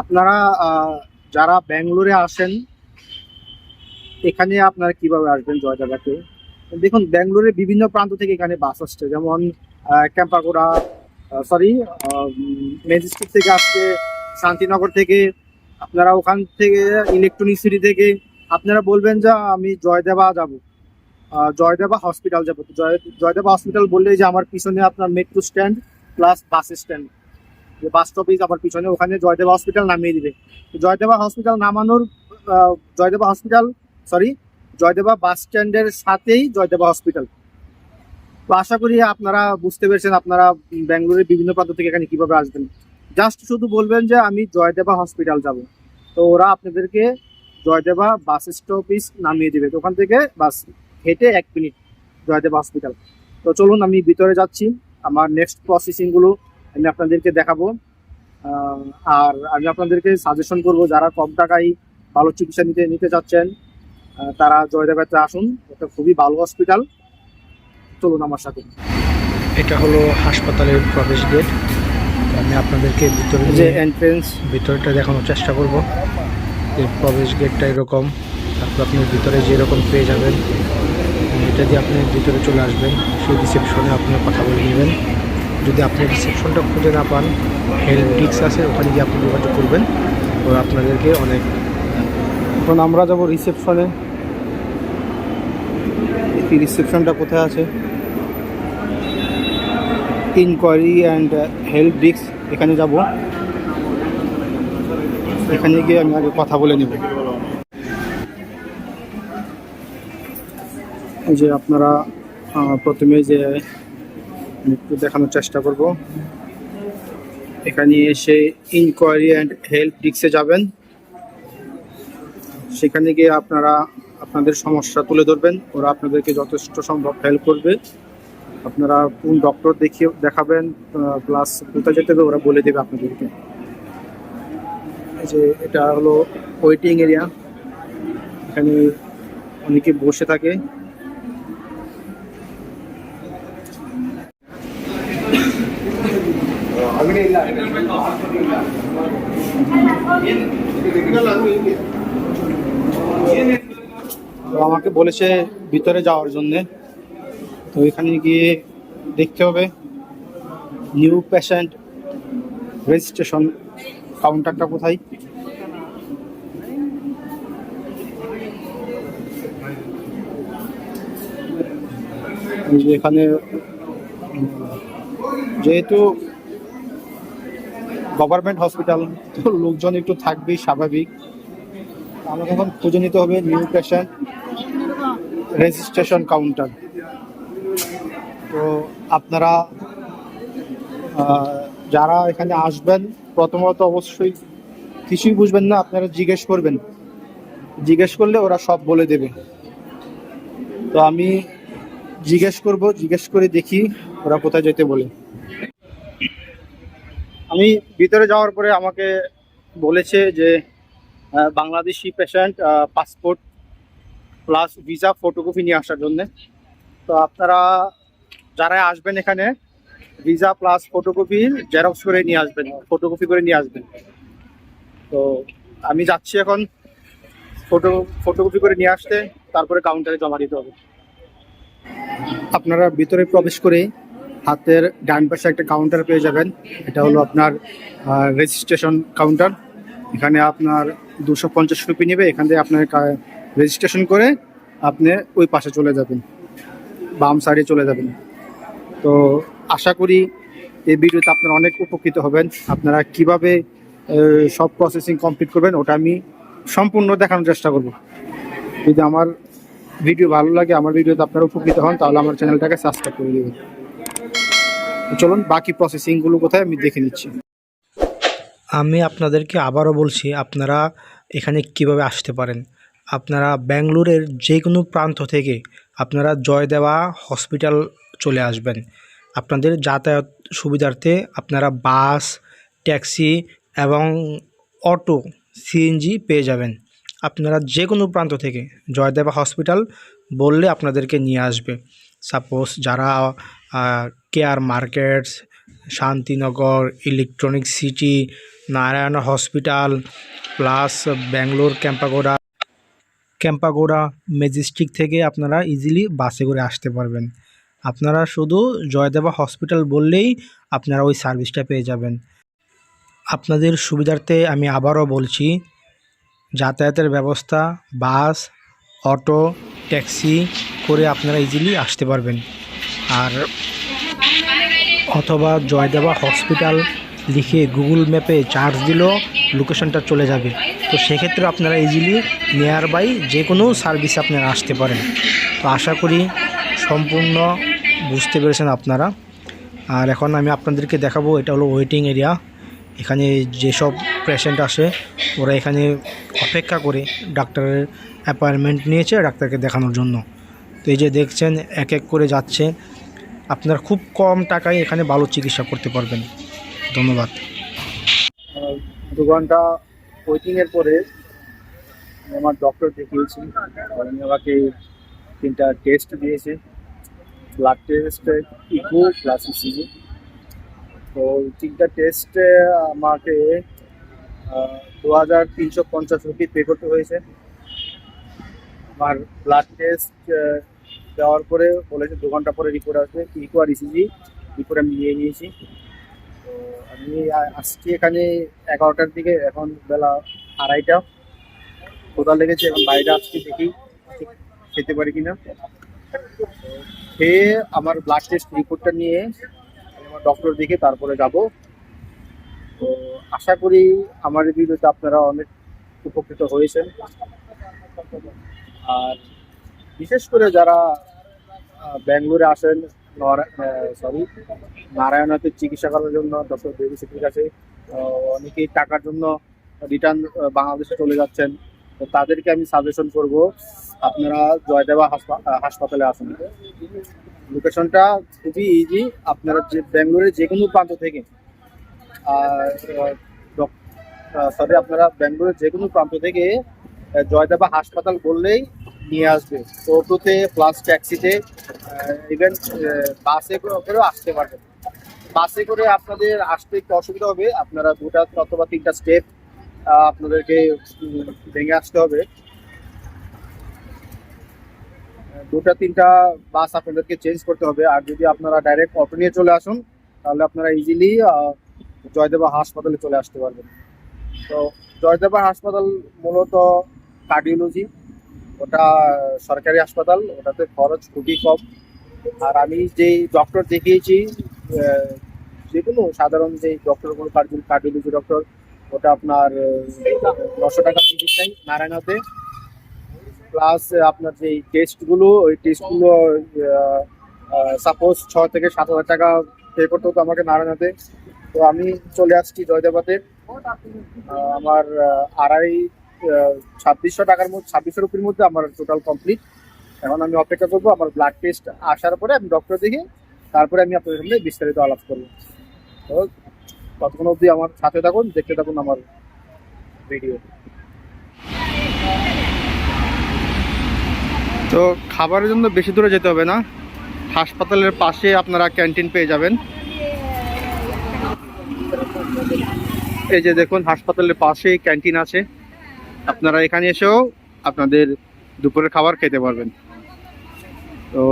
আপনারা যারা ব্যাঙ্গালোরে আসেন, এখানে আপনারা কীভাবে আসবেন জয়দাবাতে দেখুন, ব্যাঙ্গালোরের বিভিন্ন প্রান্ত থেকে এখানে বাস আসছে। যেমন ক্যাম্পাগোড়া সরি ম্যাজিস্ট্রেট থেকে আসছে, শান্তিনগর থেকে, আপনারা ওখান থেকে, ইলেকট্রনিক সিটি থেকে, আপনারা বলবেন যে, আমি জয়দেবা যাব। জয়দেবা হসপিটাল যাব। জয়, জয়দেবা হসপিটাল বললেই যে, আমার পিছনে আপনার metro stand plus bus stand যে বাস স্টপেজ আমার পিছনে, ওখানে জয়দেবা হসপিটাল নামিয়ে দিবে। জয়দেবা হসপিটাল নামানোর জয়দেবা হসপিটাল সরি জয়দেবা বাস স্ট্যান্ডের সাথেই জয়দেবা হসপিটাল তো আশা করি আপনারা বুঝতে পেরেছেন, আপনারা ব্যাঙ্গালোরের বিভিন্ন প্রান্ত থেকে এখানে কীভাবে আসবেন। জাস্ট শুধু বলবেন যে আমি জয়দেবা হসপিটাল যাব। তো ওরা আপনাদেরকে জয়দেবা বাস স্টপেজ নামিয়ে দেবে। তো ওখান থেকে বাস হেঁটে এক মিনিট জয়দেবা হসপিটাল তো চলুন আমি ভিতরে যাচ্ছি। আমার নেক্সট প্রসেসিংগুলো আমি আপনাদেরকে দেখাবো। আর আমি আপনাদেরকে সাজেশন করব যারা কম টাকায় ভালো চিকিৎসা নিতে নিতে চাচ্ছেন তারা জয়দেবাতে আসুন এটা খুবই ভালো হসপিটাল চলুন আমার সাথে। এটা হলো হাসপাতালের প্রবেশ গেট। আমি আপনাদেরকে ভিতরে যে এন্ট্রেন্স ভিতরটা দেখানোর চেষ্টা করব। এই প্রবেশ গেটটা এরকম। তারপর আপনি ভিতরে যেরকম পেয়ে যাবেন এটা দিয়ে আপনি ভিতরে চলে আসবেন। সেই রিসেপশনে আপনি কথা বলে নেবেন। যদি আপনি রিসেপশনটা খুঁজে না পান হেল্প ডিস্ক আছে, ওখানে গিয়ে আপনি যোগাযোগ করবেন। ওরা আপনাদেরকে অনেক এখন আমরা যাব রিসেপশনে রিসেপশনটা কোথায় আছে। ইনকোয়ারি অ্যান্ড হেল্প ডিস্ক এখানে যাব। এখানে গিয়ে আমি আগে কথা বলে নেব। এই যে আপনারা প্রথমে যে একটু দেখানোর চেষ্টা করব। এখানে এসে ইনকোয়ারি অ্যান্ড হেল্প ডিস্কে যাবেন। সেখানে গিয়ে আপনারা আপনাদের সমস্যা তুলে ধরবেন। ওরা আপনাদেরকে যথেষ্ট সম্ভব হেল্প করবে। আপনারা কোন ডক্টর দেখিয়ে দেখাবেন প্লাস কোথায় যেতে হবে ওরা বলে দেবে আপনাদেরকে। যে এটা হলো ওয়েটিং এরিয়া এখানে অনেকে বসে থাকে। আমাকে বলেছে ভিতরে যাওয়ার জন্য। তো এখানে গিয়ে দেখতে হবে। নিউ পেশেন্ট রেজিস্ট্রেশন কাউন্টারটা কোথায়? এখানে যেহেতু গভর্নমেন্ট হসপিটাল লোকজন একটু থাকবেই, স্বাভাবিক। আমাকে এখন খুঁজে নিতে হবে নিউ পেশেন্ট রেজিস্ট্রেশন কাউন্টার তো আপনারা যারা এখানে আসবেন, প্রথমত অবশ্যই কিছুই বুঝবেন না, আপনারা জিজ্ঞেস করবেন। জিজ্ঞেস করলে ওরা সব বলে দেবে। তো আমি জিজ্ঞেস করব, জিজ্ঞেস করে দেখি ওরা কোথায় যেতে বলে। আমি ভিতরে যাওয়ার পরে আমাকে বলেছে যে Bangladeshi patient passport plus visa photocopy নিয়ে আসার জন্য। তো আপনারা যারা আসবেন এখানে ভিসা প্লাস ফটোকপি জেরক্স করে নিয়ে আসবেন ফটোকপি করে নিয়ে আসবেন। তো আমি যাচ্ছি এখন ফটো ফটোকপি করে নিয়ে আসতে, তারপরে কাউন্টারে জমা দিতে হবে। আপনারা ভিতরে প্রবেশ করে হাতের ডান পাশে একটা কাউন্টার পেয়ে যাবেন। এটা হলো আপনার রেজিস্ট্রেশন কাউন্টার এখানে আপনার দুশো পঞ্চাশ রুপি নেবে, এখান থেকে আপনার রেজিস্ট্রেশন করে আপনি ওই পাশে চলে যাবেন, বাম সাইডে চলে যাবেন। তো আশা করি এই ভিডিওতে আপনারা অনেক উপকৃত হবেন। আপনারা কীভাবে সব প্রসেসিং কমপ্লিট করবেন, ওটা আমি সম্পূর্ণ দেখানোর চেষ্টা করব। যদি আমার ভিডিও ভালো লাগে, আমার ভিডিওতে আপনারা উপকৃত হন, তাহলে আমার চ্যানেলটাকে সাবস্ক্রাইব করে দেবেন। চলুন, বাকি প্রসেসিংগুলো কোথায় আমি দেখে নিচ্ছি। আমি আপনাদেরকে আবারও বলছি, আপনারা এখানে কীভাবে আসতে পারেন? আপনারা ব্যাঙ্গালোরের যে কোনো প্রান্ত থেকে আপনারা জয়দেবা হসপিটাল চলে আসবেন। আপনাদের যাতায়াত সুবিধার্থে আপনারা বাস, ট্যাক্সি এবং অটো সিএনজি পেয়ে যাবেন। আপনারা যে কোনো প্রান্ত থেকে জয়দেবা হসপিটাল বললে আপনাদেরকে নিয়ে আসবে। সাপোজ যারা care markets Shantinagar Electronic City Narayana hospital plus Bangalore Kempegowda Kempegowda Majestic থেকে আপনারা ইজিলি বাসে করে আসতে পারবেন। আপনারা শুধু জয়দেবা হসপিটাল বললেই আপনারা ওই সার্ভিসটা পেয়ে যাবেন। আপনাদের সুবিধার্থে আমি আবারও বলছি, যাতায়াতের ব্যবস্থা বাস অটো, ট্যাক্সি করে আপনারা ইজিলি আসতে পারবেন। আর অথবা জয়দেবা হসপিটাল লিখে গুগল ম্যাপে চার্জ দিলেও লোকেশনটা চলে যাবে। তো সেক্ষেত্রে আপনারা ইজিলি নিয়ার বাই যে কোনো সার্ভিস আপনারা আসতে পারেন। তো আশা করি সম্পূর্ণ বুঝতে পেরেছেন আপনারা। আর এখন আমি আপনাদেরকে দেখাবো, এটা হলো ওয়েটিং এরিয়া এখানে যেসব পেশেন্ট আসে, ওরা এখানে অপেক্ষা করে ডাক্তারের অ্যাপয়েন্টমেন্ট নিয়েছে ডাক্তারকে দেখানোর জন্য। তো এই যে দেখছেন এক এক করে যাচ্ছে। আপনার খুব কম টাকায় এখানে ভালো চিকিৎসা করতে পারবেন। ধন্যবাদ। দু ঘণ্টা ওয়েটিং এর পরে আমি আমার ডক্টর দেখিয়েছি। উনি আমাকে তিনটা টেস্ট দিয়েছে। Blood test echo plus ECG তো তিনটা টেস্টে আমাকে দু হাজার তিনশো পঞ্চাশ রুপি পে করতে হয়েছে। আমার ব্লাড টেস্ট দেওয়ার পরে বলেছে দু ঘণ্টা পরে রিপোর্ট আসবে। ইকো আর ইসিজি রিপোর্ট আমি নিয়ে নিয়েছি। তো আমি আসছি এখানে এগারোটার দিকে, এখন বেলা আড়াইটা। কোথাও লেগেছে, এখন বাইরে আসছি দেখি খেতে পারি কিনা। খেয়ে আমার ব্লাড টেস্ট রিপোর্টটা নিয়ে আমি আমার ডক্টর দেখে তারপরে যাব। তো আশা করি আমার ভিডিওতে আপনারা অনেক উপকৃত হয়েছেন। আর বিশেষ করে যারা ব্যাঙ্গালোরে আসেন সরি নারায়ণাথের চিকিৎসা করার জন্য ডক্টর দেবী কাছে অনেকেই টাকার জন্য রিটার্ন বাংলাদেশে চলে যাচ্ছেন। তো তাদেরকে আমি সাজেশন করব, আপনারা জয়দেবা হাসপা- হাসপাতালে আসুন। লোকেশনটা খুবই ইজি আপনারা যে, ব্যাঙ্গালোরের যে কোনো প্রান্ত থেকে সরি আপনারা ব্যাঙ্গালোরের যে কোনো প্রান্ত থেকে জয়দেবা হাসপাতাল বললেই নিয়ে আসবে। টোটোতে প্লাস ট্যাক্সিতে ইভেন বাসে করেও আসতে পারবেন বাসে করে আপনাদের আসতে একটু অসুবিধা হবে। আপনারা দুটা অথবা তিনটা স্টেপ আপনাদেরকে ভেঙে আসতে হবে। দুটা, তিনটা বাস আপনাদেরকে চেঞ্জ করতে হবে। আর যদি আপনারা ডাইরেক্ট অটো নিয়ে চলে আসুন, তাহলে আপনারা ইজিলি জয়দেবা হাসপাতালে চলে আসতে পারবেন। তো, জয়দেবা হাসপাতাল মূলত কার্ডিওলজি ওটা সরকারি হাসপাতাল, ওটাতে খরচ খুবই কম। আর আমি যেই ডক্টর দেখিয়েছি যে কোনো সাধারণ যে ডক্টর ডক্টরগুলো কার্ডিওলজি ডক্টর ওটা আপনার নশো টাকা টিকিট নেই নারায়ণাতে। প্লাস আপনার যে টেস্টগুলো ওই টেস্টগুলো সাপোজ ছ থেকে সাত হাজার টাকা পে করতে হতো আমাকে নারায়ণাতে। তো আমি চলে আসছি জয়দেবাতে। আমার আড়াই ছাব্বিশশো টাকার মধ্যে, ছাব্বিশশো রুপির মধ্যে আমার টোটাল কমপ্লিট এখন আমি অপেক্ষা করব আমার ব্লাড টেস্ট আসার পরে আমি ডক্টর দেখি তারপরে আমি আপনাদের সামনে বিস্তারিত আলাপ করব। তো ততক্ষণ অবধি আমার সাথে থাকুন, দেখতে থাকুন আমার ভিডিও তো খাবারের জন্য বেশি দূরে যেতে হবে না। হাসপাতালের পাশে আপনারা ক্যান্টিন পেয়ে যাবেন। এই যে দেখুন, হাসপাতালের পাশেই ক্যান্টিন আছে। আপনারা এখানে এসেও আপনাদের দুপুরের খাবার খেতে পারবেন। তো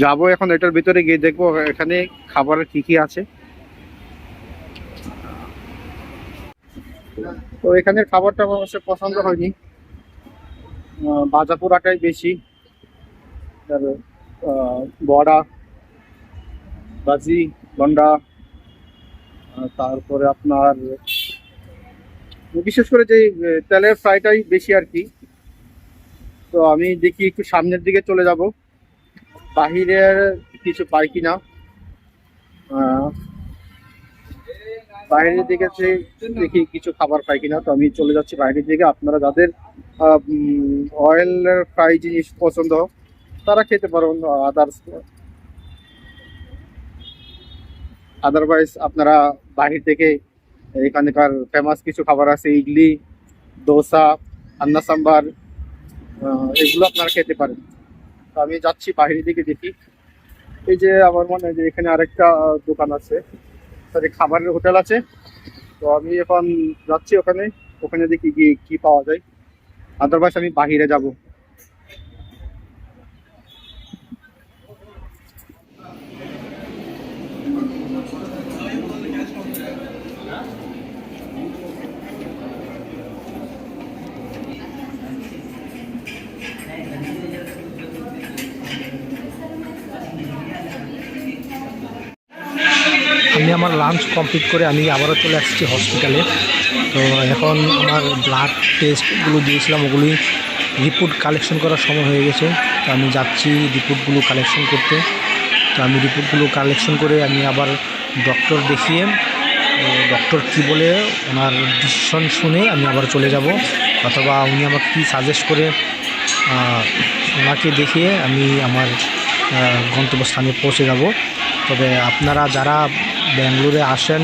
যাব এখন এটার ভিতরে গিয়ে দেখব এখানে খাবারের কি কি আছে। তো এখানের খাবারটা আমার অবশ্য পছন্দ হয়নি। ভাজা পোড়াটাই বেশি। বড়া ভাজি গন্ডা তারপরে আপনার বিশেষ করে যে তেলের ফ্রাইটাই বেশি আর কি। তো আমি দেখি একটু সামনের দিকে চলে যাব। বাহিরের কিছু পাই কি না বাইরের দিকে দেখি কিছু খাবার পাই কিনা। তো আমি চলে যাচ্ছি বাইরের দিকে। আপনারা যাদের অয়েলের ফ্রাই জিনিস পছন্দ, তারা খেতে পারেন আদার্স। আদারওয়াইজ আপনারা বাহির থেকে এখানকার ফেমাস কিছু খাবার আছে, ইডলি, দোসা, আন্না সাম্বার এগুলো আপনারা খেতে পারেন। তো আমি যাচ্ছি বাহিরের দিকে দেখি। এই যে আমার মনে হয় যে এখানে আরেকটা দোকান আছে সরি খাবারের হোটেল আছে। তো আমি এখন যাচ্ছি ওখানে ওখানে দেখি গিয়ে কি পাওয়া যায়। আদারওয়াইজ আমি বাহিরে যাব। আমার লাঞ্চ কমপ্লিট করে আমি আবারও চলে আসছি হসপিটালে তো এখন আমার ব্লাড টেস্টগুলো দিয়েছিলাম ওগুলি রিপোর্ট কালেকশন করার সময় হয়ে গেছে। তো আমি যাচ্ছি রিপোর্টগুলো কালেকশন করতে। তো আমি রিপোর্টগুলো কালেকশন করে আমি আবার ডক্টর দেখিয়ে ডক্টর কি বলে ওনার ডিসিশন শুনে আমি আবার চলে যাব। অথবা উনি আমাকে কী সাজেস্ট করে ওনাকে দেখিয়ে আমি আমার গন্তব্যস্থানে পৌঁছে যাব। তবে আপনারা যারা ব্যাঙ্গালোরে আসেন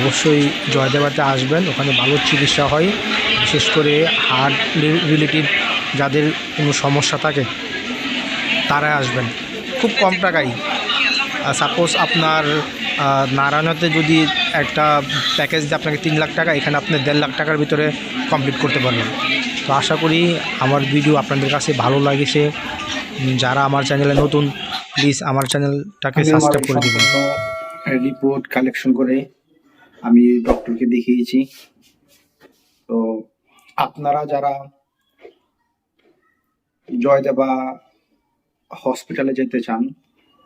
অবশ্যই জয়দেবাতে আসবেন। ওখানে ভালো চিকিৎসা হয় বিশেষ করে হার্ট রিলেটিভ যাদের কোনো সমস্যা থাকে তারা আসবেন। খুব কম টাকায় সাপোজ আপনার নারায়ণতে যদি একটা প্যাকেজ দিয়ে আপনাকে তিন লাখ টাকা এখানে আপনি দেড় লাখ টাকার ভিতরে কমপ্লিট করতে পারবেন। তো আশা করি আমার ভিডিও আপনাদের কাছে ভালো লাগেছে। যারা আমার চ্যানেলে নতুন প্লিজ আমার চ্যানেলটাকে সাবস্ক্রাইব করে দেবেন। রিপোর্ট কালেকশন করে আমি ডক্টরকে দেখিয়েছি। তো আপনারা যারা জয়দেবা হসপিটালে যেতে চান,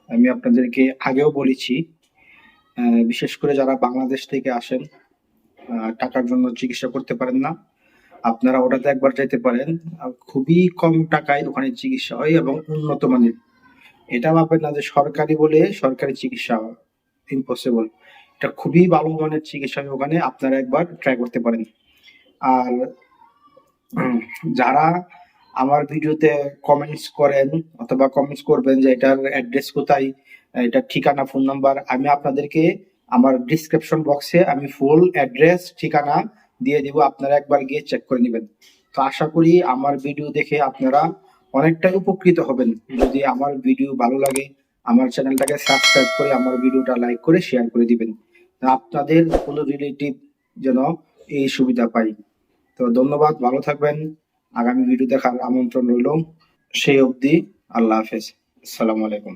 আমি আপনাদেরকে আগেও বলেছি বিশেষ করে যারা বাংলাদেশ থেকে আসেন টাকার জন্য চিকিৎসা করতে পারেন না, আপনারা ওটাতে একবার যেতে পারেন। খুবই কম টাকায় ওখানে চিকিৎসা হয় এবং উন্নত মানের। এটা ভাববেন না যে সরকারি বলে সরকারি চিকিৎসা ইম্পসিবল এটা খুবই ভালো মানের চিকিৎসা ওখানে, আপনারা একবার ট্রাই করতে পারেন। আর যারা আমার ভিডিওতে কমেন্টস করেন অথবা কমেন্টস করবেন যে এটার অ্যাড্রেস কোথায় এটার ঠিকানা ফোন নাম্বার আমি আপনাদেরকে আমার ডিসক্রিপশন বক্সে আমি ফুল অ্যাড্রেস ঠিকানা দিয়ে দিব, আপনারা একবার গিয়ে চেক করে নেবেন। তো আশা করি আমার ভিডিও দেখে আপনারা অনেকটাই উপকৃত হবেন। যদি আমার ভিডিও ভালো লাগে আমার চ্যানেলটাকে সাবস্ক্রাইব করে আমার ভিডিওটা লাইক করে শেয়ার করে দিবেন। আপনাদের কোনো রিলেটিভ যেন এই সুবিধা পাই তো ধন্যবাদ, ভালো থাকবেন। আগামী ভিডিও দেখার আমন্ত্রণ রইল। সেই অবধি আল্লাহ হাফেজ। আসসালামু আলাইকুম।